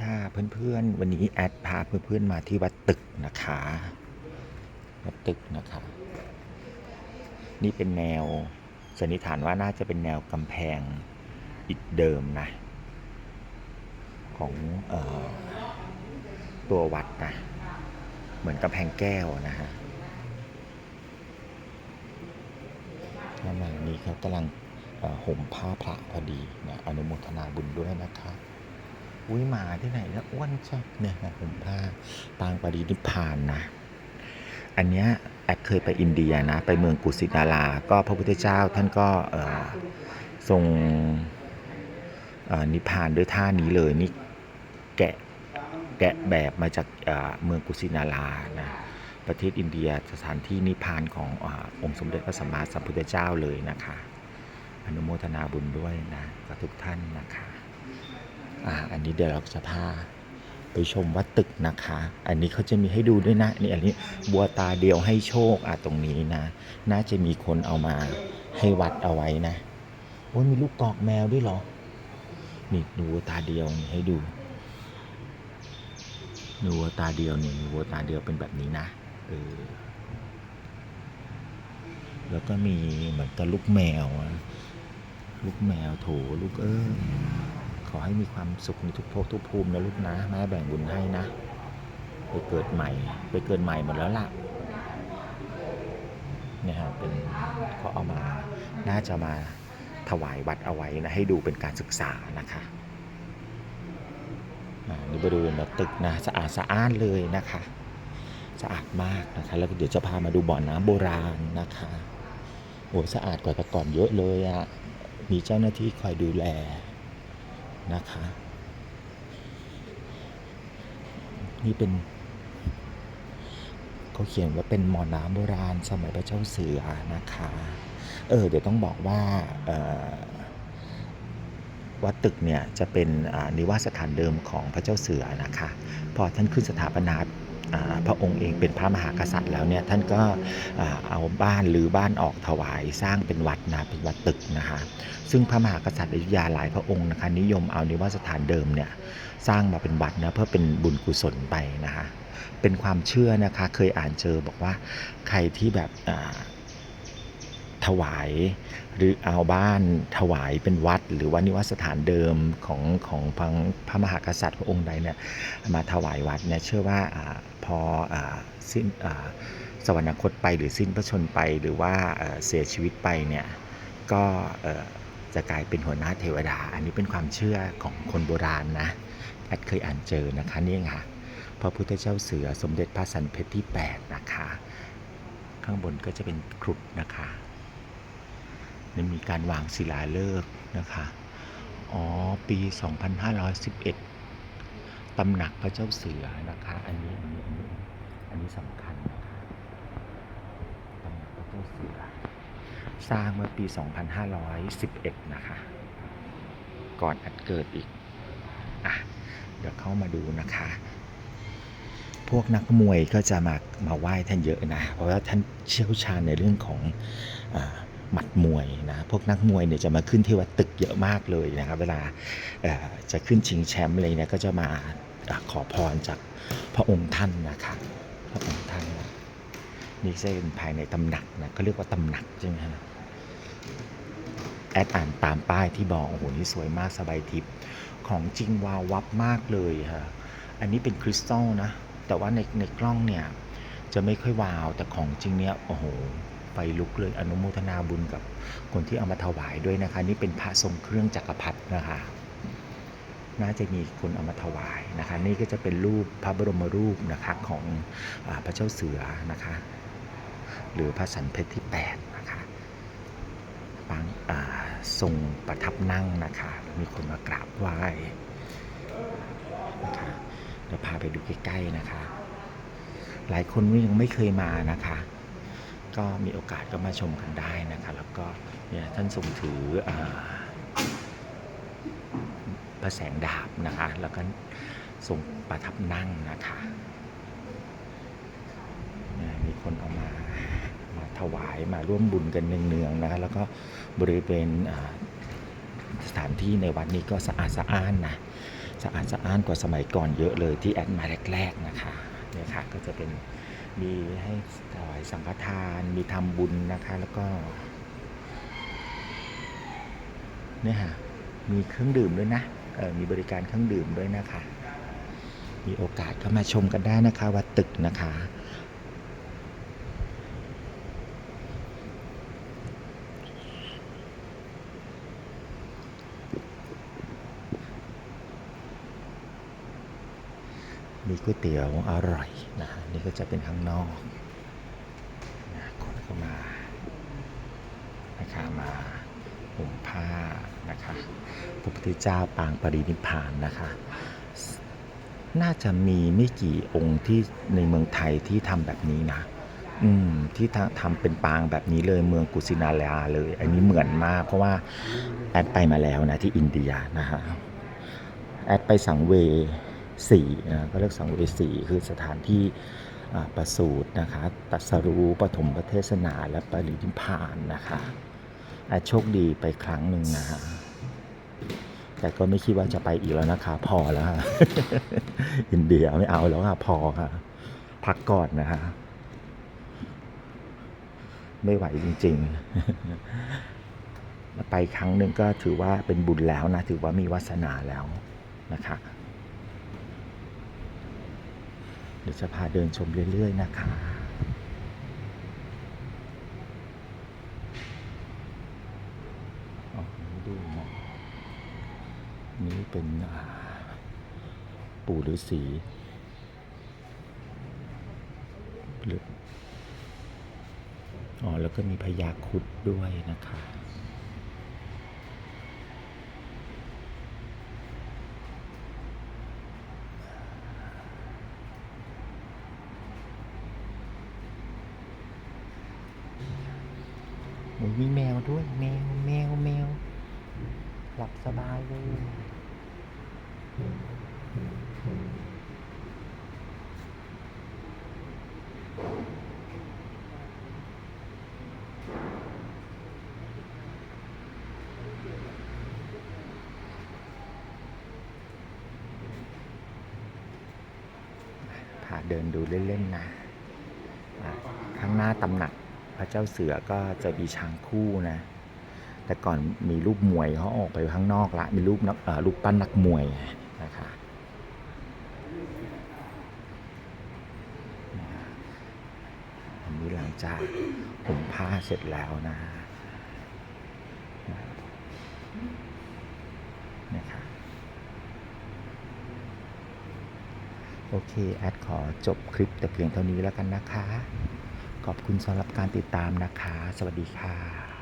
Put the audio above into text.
ค่ะเพื่อนๆ วันนี้แอดพาเพื่อนๆมาที่วัดตึกนะคะวัดตึกนะคะ นี่เป็นแนวสันนิษฐานว่าน่าจะเป็นแนวกำแพงอิฐเดิมนะ ของออตัววัดนะ เหมือนกำแพงแก้วนะฮะระหว่างนี้เขากำลังเอ่อห่มผ้าพระพอดีนะอนุโมทนาบุญด้วยนะคะ อุ้ยหมาที่ไหนแล้วอ้วนจังเนี่ยนะผมผ้าปางปรินิพพานนะ อันเนี้ยแอดเคยไปอินเดียนะไปเมืองกุสินาราก็พระพุทธเจ้าท่านก็เออทรงนิพพานด้วยท่านี้เลยนี่แกะแกะแบบมาจากเมืองกุสินารานะประเทศอินเดียสถานที่นิพพานขององค์สมเด็จพระสัมมาสัมพุทธเจ้าเลยนะคะ อนุโมทนาบุญด้วยนะกับทุกท่านนะคะ อ่าอันนี้เดี๋ยวเราจะพาไปชมวัดตึกนะคะ อันนี้เขาจะมีให้ดูด้วยนะนี่อันนี้บัวตาเดียวให้โชคอะตรงนี้นะ น่าจะมีคนเอามาให้วัดเอาไว้นะโอ้ยมีลูกกอกแมวด้วยเหรอ นี่ดูวัวตาเดียวนี่ให้ดูดูวัวตาเดียวนี่วัวตาเดียวเป็นแบบนี้นะเออแล้วก็มีเหมือนกับลูกแมวลูกแมวโถลูกเอ้ย ขอให้มีความสุขในทุกภพทุกภูมินะลูกนะ แม่แบ่งบุญให้นะ ไปเกิดใหม่ ไปเกิดใหม่หมดแล้วล่ะเนี่ยฮะเป็นเขาเอามาน่าจะมาถวายวัดเอาไว้นะ ให้ดูเป็นการศึกษานะคะนี่บริเวณตึกนะสะอาดสะอ้านเลยนะคะ สะอาดมากนะคะ แล้วเดี๋ยวจะพามาดูบ่อน้ำโบราณนะคะโอ้สะอาดกว่าแต่ก่อนเยอะเลยอะ่ะมีเจ้าหน้าที่คอยดูแล นะคะ นี่เป็นเขาเขียนว่าเป็นหมอน้ำโบราณสมัยพระเจ้าเสือนะคะ เออ เดี๋ยวต้องบอกว่าวัดตึกเนี่ยจะเป็นนิวาสถานเดิมของพระเจ้าเสือนะคะ พอท่านขึ้นสถาปนา พระองค์เองเป็นพระมหากษัตริย์แล้วเนี่ยท่านก็เอาบ้านหรือบ้านออกถวายสร้างเป็นวัดนะเป็นวัดตึกนะคะซึ่งพระมหากษัตริย์อยุธยาหลายพระองค์นะคะนิยมเอานิวาสถานเดิมเนี่ยสร้างมาเป็นวัดนะเพื่อเป็นบุญกุศลไปนะคะเป็นความเชื่อนะคะเคยอ่านเจอบอกว่าใครที่แบบถวายหรือเอาบ้านถวายเป็นวัด หรือว่านิวาสถานเดิมของของพระมหากษัตริย์พระองค์ใดเนี่ยมาถวายวัดเนี่ยเชื่อว่า พออสิ้นสวรรคตไปหรือสิ้นพระชนไปหรือว่าเสียชีวิตไปเนี่ยก็จะกลายเป็นหัวหน้าเทวดา อันนี้เป็นความเชื่อของคนโบราณนะแอดเคยอ่านเจอนะคะนี่ค่ะพระพุทธเจ้าเสือสมเด็จพระสันเพชรที่ 8 นะคะ ข้างบนก็จะเป็นครุฑนะคะนี่มีการวางศิลาฤกษ์นะคะ อ๋อ ปี 2511 ตำหนักพระเจ้าเสือนะคะ อันนี้อันนี้อันนี้อันนี้สำคัญนะคะตำหนักพระเจ้าเสือ สร้างเมื่อปี 2511 นะคะ ก่อนอัดเกิดอีกอะเดี๋ยวเข้ามาดูนะคะ พวกนักมวยก็จะมามาไหว้ท่านเยอะนะ เพราะว่าท่านเชี่ยวชาญในเรื่องของอา หมัดมวยนะพวกนักมวยเนี่ยจะมาขึ้นที่วัดตึกเยอะมากเลยนะครับเวลาจะขึ้นชิงแชมป์อะไรเนี่ยก็จะมาขอพรจากพระองค์ท่านนะคะพระองค์ท่านนะนี่จะเป็นภายในตำหนักนะเขาเรียกว่าตำหนักใช่ไหมฮะแอดอ่านตามป้ายที่บอกโอ้โหนี่สวยมากสบายทิพย์ของจริงวาววับมากเลยค่ะอันนี้เป็นคริสตัลนะ แต่ว่าในในกล้องเนี่ย จะไม่ค่อยวาวแต่ของจริงเนี่ยโอ้โห ไฟลุกเลยอนุโมทนาบุญกับคนที่เอามาถวายด้วยนะคะ นี่เป็นพระทรงเครื่องจักรพรรดินะคะน่าจะมีคนเอามาถวายนะคะ นี่ก็จะเป็นรูปพระบรมรูปนะคะของอพระเจ้าเสือนะคะ หรือพระสันเพชรที่8นะคะปางทรงประทับนั่งนะคะ มีคนมากราบไหว้นะคะเดี๋ยวพาไปดูใกล้ๆนะคะ หลายคนยังไม่เคยมานะคะ ก็มีโอกาสก็มาชมกันได้นะคะแล้วก็เนี่ยท่านทรงถืออพระแสงดาบนะคะ แล้วก็ทรงประทับนั่งนะคะเนี่ยมีคนเอามามาถวายมาร่วมบุญกันเนืองๆนะคะแล้วก็บริเวณสถานที่ในวัดนี้ก็สะอาดสะอ้านนะสะอาดสะอ้านกว่าสมัยก่อนเยอะเลยที่แอดมาแรกๆนะคะเนี่ยค่ะก็จะเป็น มีให้ถวายสังฆทาน มีทำบุญนะคะ แล้วก็ เนี่ยค่ะ มีเครื่องดื่มด้วยนะเออมีบริการเครื่องดื่มด้วยนะคะ มีโอกาสเข้ามาชมกันได้นะคะ วัดตึกนะคะ ก๋วยเตี๋ยวอร่อยนะนี่ก็จะเป็นข้างนอกนะคนเข้ามานะคะมาห่มผ้านะคะพระพุทธเจ้าปางปรินิพานนะคะ น่าจะมีไม่กี่องค์ที่ในเมืองไทยที่ทำแบบนี้นะอืมที่ทำทำเป็นปางแบบนี้เลยเมืองกุสินาราเลย อันนี้เหมือนมาก เพราะว่าแอดไปมาแล้วนะที่อินเดียนะฮะแอดไปสังเว สีนะก็เรียกสังเวสีคือสถานที่ประสูตินะคะตัสรู้ปฐมประเทศนาและปรินิพานนะคะแอดโชคดีไปครั้งหนึ่งนะฮะแต่ก็ไม่คิดว่าจะไปอีกแล้วนะคะ พอแล้วอินเดียไม่เอาแล้วค่ะพอค่ะ พักก่อนนะคะไม่ไหวจริง ๆ ไปครั้งหนึ่งก็ถือว่าเป็นบุญแล้วนะ ถือว่ามีวาสนาแล้วนะคะ เดี๋ยวจะพาเดินชมเรื่อย ๆ นะคะนี่ดูนะนี่เป็นปู่ฤาษีหรืออ๋อ แล้วก็มีพญาครุดด้วยนะคะ โอ้ยมีแมวด้วย แมวแมวแมว หลับสบายเลยพาเดินดูเล่นๆนะ ข้างหน้าตำหนัก พระเจ้าเสือก็จะมีช้างคู่นะ แต่ก่อนมีรูปมวยเขาออกไปข้างนอกละ มีรูปนักรูปปั้นนักมวยนะคะอันนี้หลังจากผมผ้าเสร็จแล้วนะนะคะโอเค แอดขอจบคลิปแต่เพียงเท่านี้แล้วกันนะคะ ขอบคุณสำหรับการติดตามนะคะ สวัสดีค่ะ